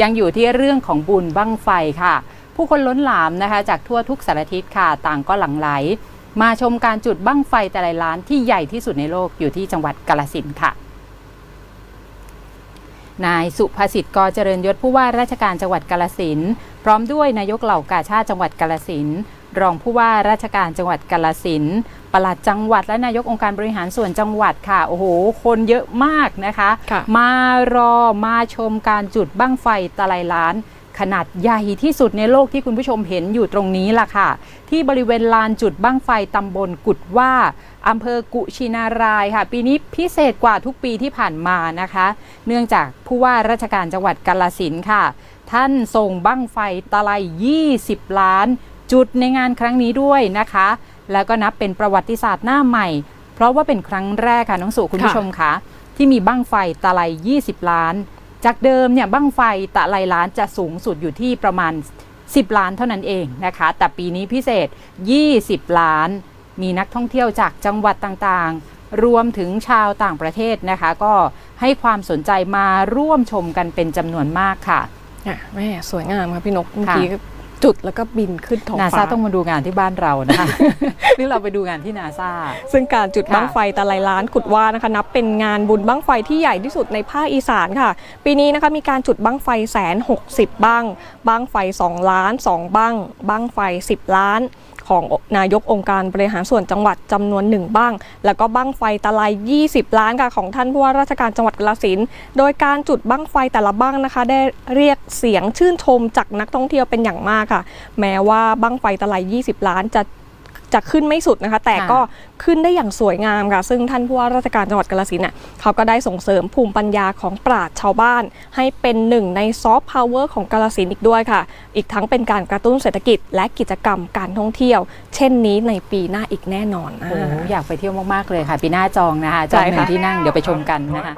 ยังอยู่ที่เรื่องของบุญบั้งไฟค่ะ ผู้คนล้นหลามนะคะ จากทั่วทุกสารทิศค่ะ ต่างก็หลั่งไหล มาชมการจุดบั้งไฟแต่ละล้านที่ใหญ่ที่สุดในโลกอยู่ที่จังหวัดกาลสินค่ะ นายสุภสิทธิ์กอเจริญยศผู้ว่าราชการจังหวัดกาลสินธุ์พร้อมด้วยนายกเหล่ากาชาติจังหวัดกาลสินธุ์รองผู้ว่าราชการจังหวัดกาลสินธุ์ปลัดจังหวัดและนายกองค์การบริหารส่วนจังหวัดค่ะ โอ้โห คนเยอะมากนะคะค่ะมารอมาชมการจุดบั้งไฟตะไลล้าน ขนาดใหญ่ที่สุดในโลกที่คุณผู้ชมเห็นอยู่ตรงนี้ล่ะค่ะ ที่บริเวณลานจุดบั้งไฟตำบลกุดว่าอำเภอกุชินารายค่ะ ปีนี้พิเศษกว่าทุกปีที่ผ่านมานะคะ เนื่องจากผู้ว่าราชการจังหวัดกาลสินค่ะ ท่านส่งบั้งไฟตะไล20 ล้าน จุดในงานครั้งนี้ด้วยนะคะ แล้วก็นับเป็นประวัติศาสตร์หน้าใหม่ เพราะว่าเป็นครั้งแรกค่ะน้องสุคุณผู้ชมคะที่มีบั้งไฟตะไล20 ล้าน จากเดิมเนี่ยบั้งไฟตะไลล้านจะสูงสุดอยู่ที่ประมาณ 10 ล้านเท่านั้นเองนะคะ แต่ปีนี้พิเศษ 20 ล้าน มีนักท่องเที่ยวจากจังหวัดต่างๆ รวมถึงชาวต่างประเทศนะคะ ก็ให้ความสนใจมาร่วมชมกันเป็นจำนวนมากค่ะอะแม่สวยงามค่ะพี่นกเมื่อค่ะกี้ จุดแล้วก็บินขึ้นท้องนาฟ้าซาต้องมาดูงานที่บ้านเรานะคะ หรือเราไปดูงานที่นาซา ซึ่งการจุดค่ะ บั้งไฟตะไลล้านกุดว่านะคะนับเป็นงานบุญบั้งไฟที่ใหญ่ที่สุดในภาคอีสานค่ะ ปีนี้นะคะมีการจุดบั้งไฟแสนหกสิบบั้งบั้งไฟ 2 ล้าน 2 บั้ง บั้งไฟ 10 ล้าน ของนายกองค์การบริหารส่วนจังหวัดจำนวนหนึ่งบ้าง แล้วก็บั้งไฟตะไล20 ล้านค่ะของท่านผู้ว่าราชการจังหวัดกาฬสินโดยการจุดบั้งไฟแต่ละบั้งนะคะ ได้เรียกเสียงชื่นชมจากนักท่องเที่ยวเป็นอย่างมากค่ะ แม้ว่าบั้งไฟตะไล20 ล้านจะ จะขึ้นไม่สุดนะคะ แต่ค่ะก็ขึ้นได้อย่างสวยงามค่ะ ซึ่งท่านผู้ว่าราชการจังหวัดกาฬสินธุ์น่ะเขาก็ได้ส่งเสริมภูมิปัญญาของปราชญ์ชาวบ้าน ให้เป็นหนึ่งในซอฟต์พาวเวอร์ของกาฬสินธุ์อีกด้วยค่ะ อีกทั้งเป็นการกระตุ้นเศรษฐกิจ และกิจกรรมการท่องเที่ยว เช่นนี้ในปีหน้าอีกแน่นอนโอ้โหอ่าอยากไปเที่ยวมากๆเลยค่ะ ปีหน้าจองนะคะจองหนึ่ใช่ค่ะงที่นั่งเดี๋ยวไปชมกันนะคะ